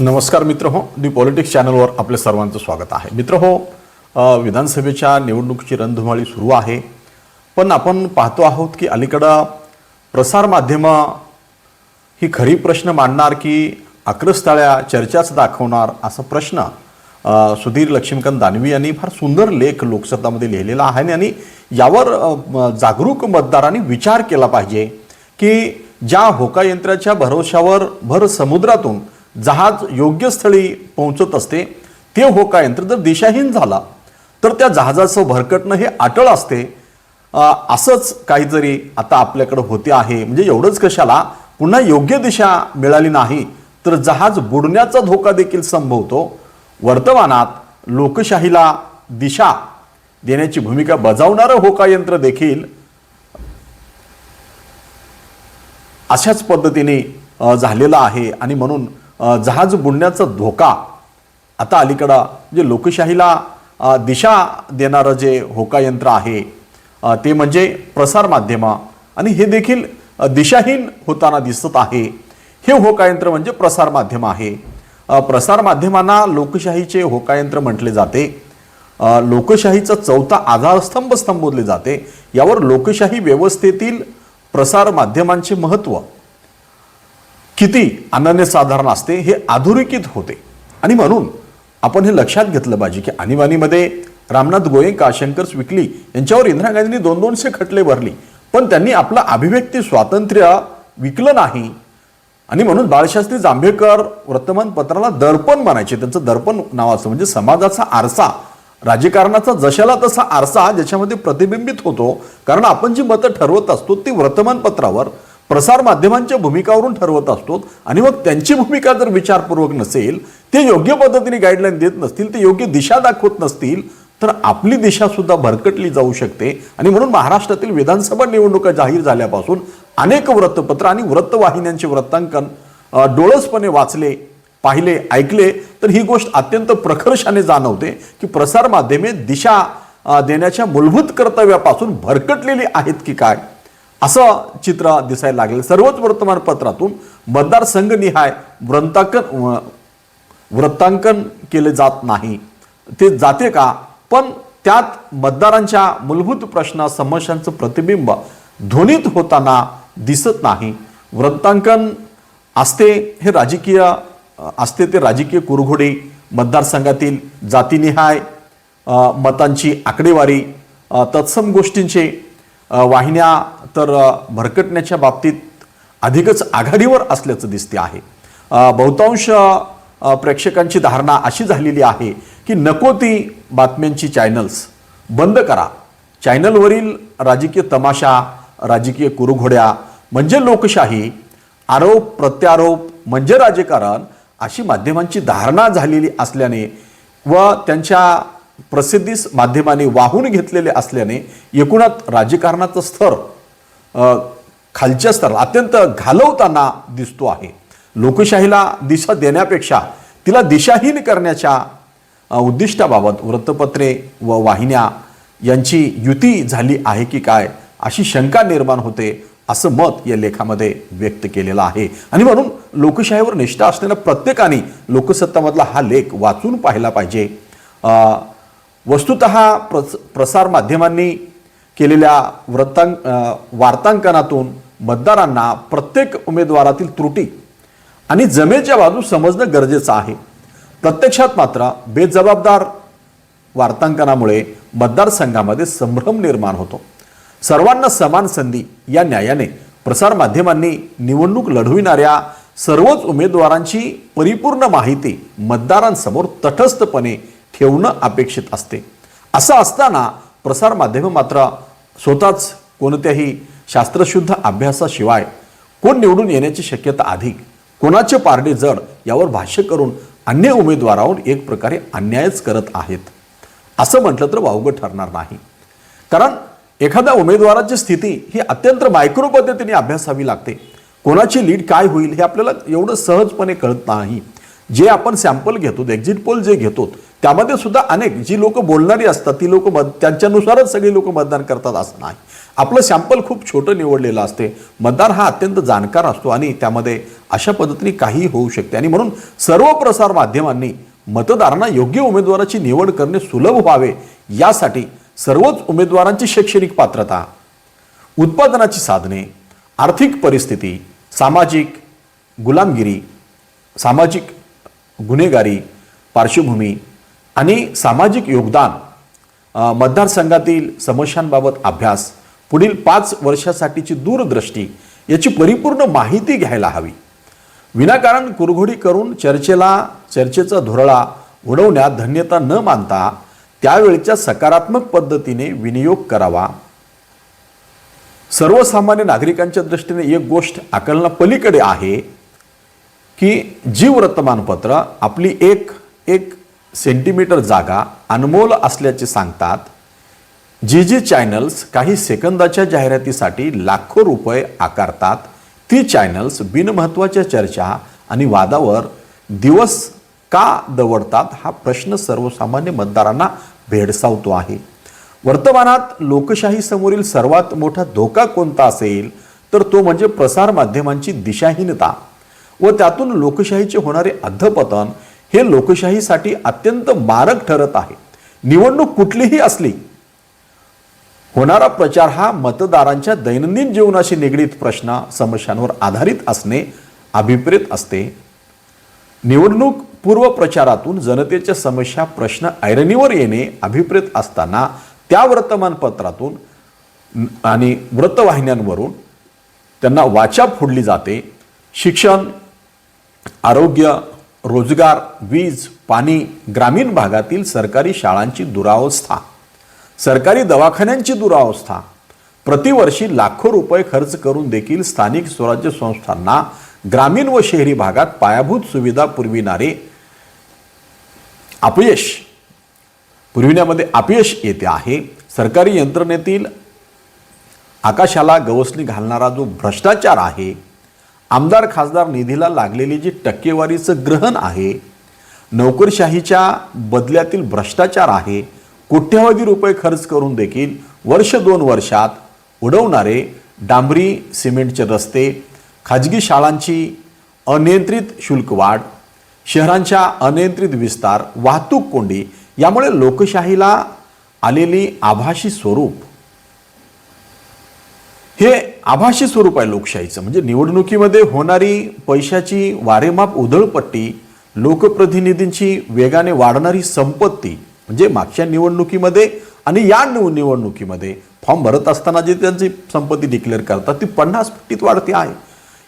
नमस्कार मित्र हो दी पॉलिटिक्स चॅनलवर आपल्या सर्वांचं स्वागत आहे. मित्र हो विधानसभेच्या निवडणुकीची रणधुमाळी सुरू आहे. पण आपण पाहतो आहोत की अलीकडं प्रसारमाध्यमं ही खरी प्रश्न मांडणार की आक्रस्ताळ्या चर्चाच दाखवणार असा प्रश्न सुधीर लक्ष्मीकांत दानवी यांनी फार सुंदर लेख लोकसत्तामध्ये लिहिलेला आहे आणि यावर जागरूक मतदारांनी विचार केला पाहिजे की ज्या होकायंत्राच्या भरोशावर भर समुद्रातून जहाज योग्य स्थळी पोहोचत असते ते होकायंत्र जर दिशाहीन झाला तर त्या जहाजाचं भरकटणं हे अटळ असते. असंच काहीतरी आता आपल्याकडं होते आहे. म्हणजे एवढंच कशाला पुन्हा योग्य दिशा मिळाली नाही तर जहाज बुडण्याचा धोका देखील संभवतो. वर्तमानात लोकशाहीला दिशा देण्याची भूमिका बजावणारं होकायंत्र देखील अशाच पद्धतीने झालेलं झालेला आहे. आणि म्हणून जहाज बुडण्याचा धोका आता अलीकडं जे लोकशाहीला दिशा देणारं जे होकायंत्र आहे ते म्हणजे प्रसारमाध्यमं आणि हे देखील दिशाहीन होताना दिसत आहे. हे होकायंत्र म्हणजे प्रसारमाध्यम आहे. प्रसारमाध्यमांना लोकशाहीचे होकायंत्र म्हटले जाते. लोकशाहीचं लोकशाहीचा चौथा आधारस्तंभ संबोधले जाते. यावर लोकशाही व्यवस्थेतील प्रसार माध्यमांचे महत्त्व किती अनन्यसाधारण असते हे अधोरेखित होते. आणि म्हणून आपण हे लक्षात घेतलं पाहिजे की आणीबाणीमध्ये रामनाथ गोयंका शंकर स्विकली यांच्यावर इंदिरा गांधींनी दोन दोनशे खटले भरली. पण त्यांनी आपलं अभिव्यक्ती स्वातंत्र्य विकलं नाही. आणि म्हणून बाळशास्त्री जांभेकर वर्तमानपत्राला दर्पण म्हणायचे. त्यांचं दर्पण नावाचं म्हणजे समाजाचा आरसा. राजकारणाचा जशाला तसा आरसा ज्याच्यामध्ये प्रतिबिंबित होतो. कारण आपण जी मतं ठरवत असतो ती वर्तमानपत्रावर प्रसार माध्यमांच्या भूमिकावरून ठरवत असतो आणि मग त्यांची भूमिका जर विचारपूर्वक नसेल ते योग्य पद्धतीने गाईडलाईन देत नसतील ते योग्य दिशा दाखवत नसतील तर आपली दिशा सुद्धा भरकटली जाऊ शकते. आणि म्हणून महाराष्ट्रातील विधानसभा निवडणुका जाहीर झाल्यापासून अनेक वृत्तपत्र आणि वृत्तवाहिन्यांचे वृत्तांकन डोळसपणे वाचले पाहिले ऐकले तर ही गोष्ट अत्यंत प्रखर्षाने जाणवते की प्रसार माध्यमे दिशा देण्याच्या मूलभूत कर्तव्यापासून भरकटलेली आहेत की काय? असं चित्र दिसायला लागलं सर्वच वर्तमानपत्रातून मतदारसंघनिहाय वृत्तांकन वृत्तांकन केले जात नाही. ते जाते का? पण त्यात मतदारांच्या मूलभूत प्रश्न समस्यांचं प्रतिबिंब ध्वनित होताना दिसत नाही. वृत्तांकन असते हे राजकीय असते ते राजकीय कुरघोडी मतदारसंघातील जातीनिहाय मतांची आकडेवारी तत्सम गोष्टींचे वाहिन्या तर भरकटण्याच्या बाबतीत अधिकच आघाडीवर असल्याचं दिसते आहे. बहुतांश प्रेक्षकांची धारणा अशी झालेली आहे की नको ती बातम्यांची चॅनल्स बंद करा. चॅनलवरील राजकीय तमाशा राजकीय कुरुघोड्या म्हणजे लोकशाही आरोप प्रत्यारोप म्हणजे राजकारण अशी माध्यमांची धारणा झालेली असल्याने व त्यांच्या प्रसिद्धीस माध्यमाने वाहून घेतलेले असल्याने एकूणात राजकारणाचं स्तर खालच्या स्तराला अत्यंत घालवताना दिसतो आहे. लोकशाहीला दिशा देण्यापेक्षा तिला दिशाहीन करण्याच्या उद्दिष्टाबाबत वृत्तपत्रे व वाहिन्या यांची युती झाली आहे की काय अशी शंका निर्माण होते असं मत या लेखामध्ये व्यक्त केलेलं आहे. आणि म्हणून लोकशाहीवर निष्ठा असलेल्या प्रत्येकाने लोकसत्तामधला हा लेख वाचून पाहिला पाहिजे. वस्तुत प्रस प्रसार माध्यमांनी केलेल्या वृत्तांक वार्तांकनातून मतदारांना प्रत्येक उमेदवारातील त्रुटी आणि जमेच्या बाजू समजणं गरजेचं आहे. प्रत्यक्षात मात्र बेजबाबदार वार्तांकनामुळे मतदारसंघामध्ये संभ्रम निर्माण होतो. सर्वांना समान संधी या न्यायाने प्रसारमाध्यमांनी निवडणूक लढविणाऱ्या सर्वच उमेदवारांची परिपूर्ण माहिती मतदारांसमोर तटस्थपणे ठेवणं अपेक्षित असते. असं असताना प्रसारमाध्यमं मात्र स्वतःच कोणत्याही शास्त्रशुद्ध अभ्यासाशिवाय कोण निवडून येण्याची शक्यता अधिक कोणाचे पारडे जड यावर भाष्य करून अन्य उमेदवारावर एक प्रकारे अन्यायच करत आहेत. असं म्हटलं तर वावगं ठरणार नाही. कारण एखाद्या उमेदवाराची स्थिती ही अत्यंत मायक्रो पद्धतीने अभ्यासावी लागते. कोणाची लीड काय होईल हे आपल्याला एवढं सहजपणे कळत नाही. जे आपण सॅम्पल घेतो एक्झिट पोल जे घेतो त्यामध्ये सुद्धा अनेक जी लोक बोलणारी असतात ती लोक मत त्यांच्यानुसारच सगळी लोक मतदान करतात असं नाही. आपलं सॅम्पल खूप छोटं निवडलेलं असते. मतदार हा अत्यंत जाणकार असतो आणि त्यामध्ये अशा पद्धतीने काहीही होऊ शकते. आणि म्हणून सर्व प्रसार माध्यमांनी मतदारांना योग्य उमेदवाराची निवड करणे सुलभ व्हावे यासाठी सर्वच उमेदवारांची शैक्षणिक पात्रता उत्पादनाची साधने आर्थिक परिस्थिती सामाजिक गुलामगिरी सामाजिक गुन्हेगारी पार्श्वभूमी आणि सामाजिक योगदान मतदारसंघातील समस्यांबाबत अभ्यास पुढील पाच वर्षासाठीची दूरदृष्टी याची परिपूर्ण माहिती घ्यायला हवी. विनाकारण कुरघोडी करून चर्चेला चर्चेचा धुरळा उडवण्यात धन्यता न मानता त्यावेळच्या सकारात्मक पद्धतीने विनियोग करावा. सर्वसामान्य नागरिकांच्या दृष्टीने एक गोष्ट आकलना पलीकडे आहे की जी वर्तमानपत्र आपली एक एक सेंटीमीटर जागा अनमोल असल्याचे सांगतात. जी जी चॅनल्स काही सेकंदाच्या जाहिरातीसाठी लाखो रुपये आकारतात ती चॅनल्स बिनमहत्वाच्या चर्चा आणि वादावर दिवस का दवडतात हा प्रश्न सर्वसामान्य मतदारांना भेडसावतो आहे. वर्तमानात लोकशाहीसमोरील सर्वात मोठा धोका कोणता असेल तर तो म्हणजे प्रसार माध्यमांची दिशाहीनता व त्यातून लोकशाहीचे होणारे अधपतन हे लोकशाहीसाठी अत्यंत मारक ठरत आहे. निवडणूक कुठलीही असली होणारा प्रचार हा मतदारांच्या दैनंदिन जीवनाशी निगडीत प्रश्न समस्यांवर आधारित असणे अभिप्रेत असते. निवडणूक पूर्व प्रचारातून जनतेच्या समस्या प्रश्न ऐरणीवर येणे अभिप्रेत असताना त्या वर्तमानपत्रातून आणि वृत्तवाहिन्यांवरून त्यांना वाचा फोडली जाते. शिक्षण आरोग्य रोजगार वीज पाणी ग्रामीण भागातील सरकारी शाळांची दुरावस्था. सरकारी दवाखान्यांची दुरावस्था. प्रतिवर्षी लाखो रुपये खर्च करून देखील स्थानिक स्वराज्य संस्थांना ग्रामीण व शहरी भागात पायाभूत सुविधा पुरविणारे अपयश. पुरविण्यामध्ये अपयश येते आहे. सरकारी यंत्रणेतील आकाशाला गवसणी घालणारा जो भ्रष्टाचार आहे आमदार खासदार निधीला लागलेली जी टक्केवारीचं ग्रहण आहे नोकरशाहीच्या बदल्यातील भ्रष्टाचार आहे कोट्यवधी रुपये खर्च करून देखील वर्ष दोन वर्षात उडवणारे डांबरी सिमेंटचे रस्ते खाजगी शाळांची अनियंत्रित शुल्कवाढ शहरांच्या अनियंत्रित विस्तार वाहतूक कोंडी यामुळे लोकशाहीला आलेली आभासी स्वरूप. हे आभासी स्वरूप आहे लोकशाहीचं. म्हणजे निवडणुकीमध्ये होणारी पैशाची वारेमाप उधळपट्टी लोकप्रतिनिधींची वेगाने वाढणारी संपत्ती म्हणजे मागच्या निवडणुकीमध्ये आणि या निवडणुकीमध्ये फॉर्म भरत असताना जी त्यांची संपत्ती डिक्लेअर करतात ती पन्नास पट्टीत वाढते आहे.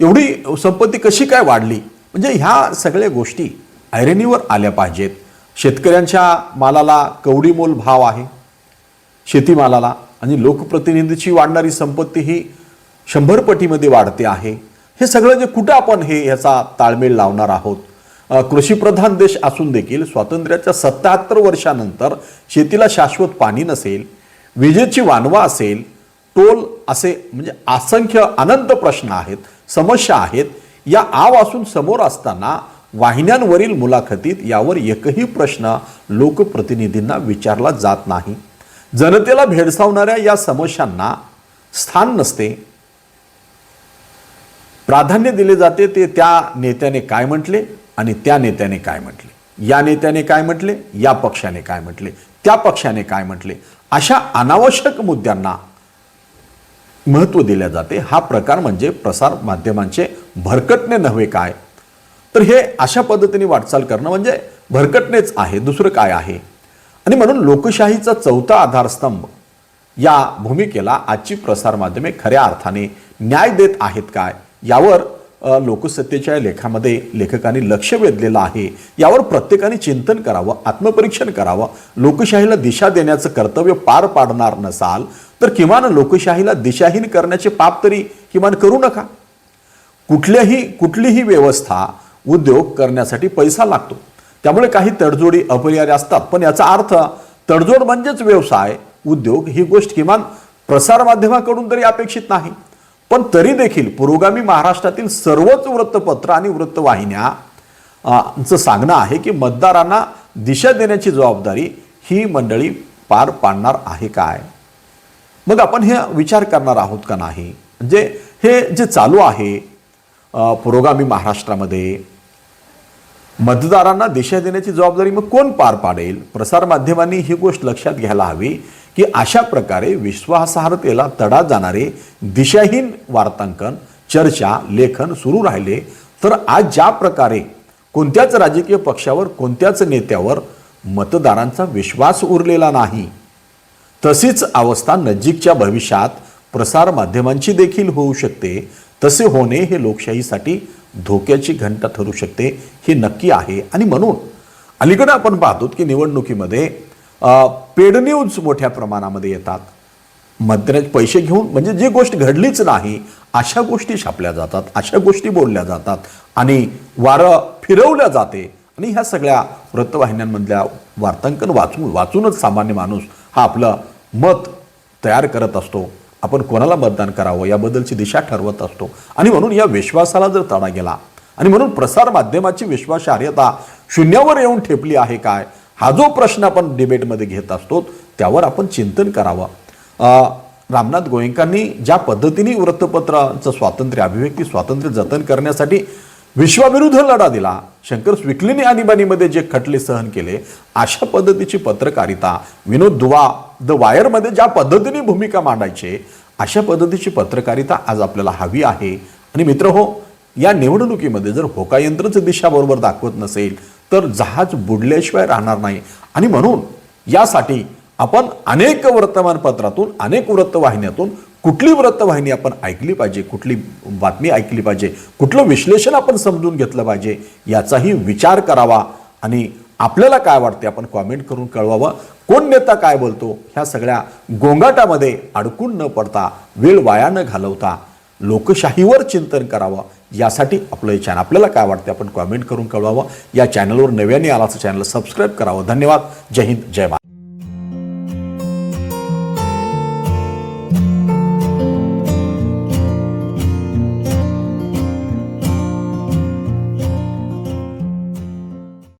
एवढी संपत्ती कशी काय वाढली? म्हणजे ह्या सगळ्या गोष्टी ऐरणीवर आल्या पाहिजेत. शेतकऱ्यांच्या मालाला कवडीमोल भाव आहे. शेतीमालाला आणि लोकप्रतिनिधीची वाढणारी संपत्ती ही शंभर पटीमध्ये वाढते आहे. हे सगळं जे कुठं आपण हे ह्याचा ताळमेळ लावणार आहोत? कृषीप्रधान देश असून देखील स्वातंत्र्याच्या सत्याहत्तर वर्षानंतर शेतीला शाश्वत पाणी नसेल विजेची वानवा असेल टोल असे म्हणजे असंख्य अनंत प्रश्न आहेत समस्या आहेत. या आव असून समोर असताना वाहिन्यांवरील मुलाखतीत यावर एकही प्रश्न लोकप्रतिनिधींना विचारला जात नाही. जनतेला भेडसावणाऱ्या या समस्यांना स्थान नसते. प्राधान्य दिले जाते ते त्या नेत्याने काय म्हटले आणि त्या नेत्याने काय म्हटले? या नेत्याने काय म्हटले? या पक्षाने काय म्हटले? त्या पक्षाने काय म्हटले? अशा अनावश्यक मुद्द्यांना महत्त्व दिले जाते. हा प्रकार म्हणजे प्रसार माध्यमांचे भरकटणे नव्हे काय? तर हे अशा पद्धतीने वाटचाल करणं म्हणजे भरकटणेच आहे दुसरं काय आहे? आणि म्हणून लोकशाहीचा चौथा आधारस्तंभ या भूमिकेला आजची प्रसारमाध्यमे खऱ्या अर्थाने न्याय देत आहेत काय? यावर लोकसत्तेच्या लेखामध्ये लेखकांनी लक्ष वेधलेलं आहे. यावर प्रत्येकाने चिंतन करावं आत्मपरीक्षण करावं. लोकशाहीला दिशा देण्याचं कर्तव्य पार पाडणार नसाल तर किमान लोकशाहीला दिशाहीन करण्याचे पाप तरी किमान करू नका. कुठल्याही कुठलीही व्यवस्था उद्योग करण्यासाठी पैसा लागतो. त्यामुळे काही तडजोडी अपरिहार्य असतात. पण याचा अर्थ तडजोड म्हणजेच व्यवसाय उद्योग ही गोष्ट किमान प्रसारमाध्यमाकडून तरी अपेक्षित नाही. पण तरी देखील पुरोगामी महाराष्ट्रातील सर्वच वृत्तपत्र आणि वृत्तवाहिन्या चं सांगणं आहे की मतदारांना दिशा देण्याची जबाबदारी ही मंडळी पार पाडणार आहे काय? मग आपण हे विचार करणार आहोत का नाही? म्हणजे हे जे चालू आहे पुरोगामी महाराष्ट्रामध्ये मतदारांना दिशा देण्याची जबाबदारी मग कोण पार पाडेल? प्रसारमाध्यमांनी ही गोष्ट लक्षात घ्यायला हवी की अशा प्रकारे विश्वासार्हतेला तडा जाणारे दिशाहीन वार्तांकन चर्चा लेखन सुरू राहिले. तर आज ज्या प्रकारे कोणत्याच राजकीय पक्षावर कोणत्याच नेत्यावर मतदारांचा विश्वास उरलेला नाही तशीच अवस्था नजीकच्या भविष्यात प्रसार माध्यमांची देखील होऊ शकते. तसे होणे हे लोकशाहीसाठी धोक्याची घंटा ठरू शकते हे नक्की आहे. आणि म्हणून अलीकडे आपण पाहतो की निवडणुकीमध्ये पेड न्यूज मोठ्या प्रमाणामध्ये येतात. मतदाराचे पैसे घेऊन म्हणजे जी गोष्ट घडलीच नाही अशा गोष्टी छापल्या जातात अशा गोष्टी बोलल्या जातात आणि वारं फिरवल्या जाते. आणि ह्या सगळ्या वृत्तवाहिन्यांमधल्या वार्तांकन वाचून वाचूनच सामान्य माणूस हा आपलं मत तयार करत असतो. आपण कोणाला मतदान करावं याबद्दलची दिशा ठरवत असतो. आणि म्हणून या विश्वासाला जर तडा गेला आणि म्हणून प्रसारमाध्यमाची विश्वासार्हता शून्यावर येऊन ठेपली आहे काय हा जो प्रश्न आपण डिबेटमध्ये घेत असतो त्यावर आपण चिंतन करावं. रामनाथ गोयंकांनी ज्या पद्धतीने वृत्तपत्रांचं स्वातंत्र्य अभिव्यक्ती स्वातंत्र्य जतन करण्यासाठी विश्वाविरुद्ध लढा दिला शंकर स्विकलीने आणीबाणीमध्ये जे खटले सहन केले अशा पद्धतीची पत्रकारिता विनोद दुवा द वायरमध्ये ज्या पद्धतीने भूमिका मांडायचे अशा पद्धतीची पत्रकारिता आज आपल्याला हवी आहे. आणि मित्र हो या निवडणुकीमध्ये जर होकायंत्रच दिशाबरोबर दाखवत नसेल तर जहाज बुडल्याशिवाय राहणार नाही. आणि म्हणून यासाठी आपण अनेक वर्तमानपत्रातून अनेक वृत्तवाहिन्यातून कुठली वृत्तवाहिनी आपण ऐकली पाहिजे कुठली बातमी ऐकली पाहिजे कुठलं विश्लेषण आपण समजून घेतलं पाहिजे याचाही विचार करावा. आणि आपल्याला काय वाटते आपण कॉमेंट करून कळवावं. कोण नेता काय बोलतो ह्या सगळ्या गोंगाटामध्ये अडकून न पडता वेळ वाया न घालवता लोकशाहीवर चिंतन करावं. यासाठी आपलं हे चॅनल आपल्याला काय वाटते आपण कॉमेंट करून कळवावं. या चॅनलवर नव्याने आलाचं चॅनल सबस्क्राईब करावं. धन्यवाद. जय हिंद. जय महाराज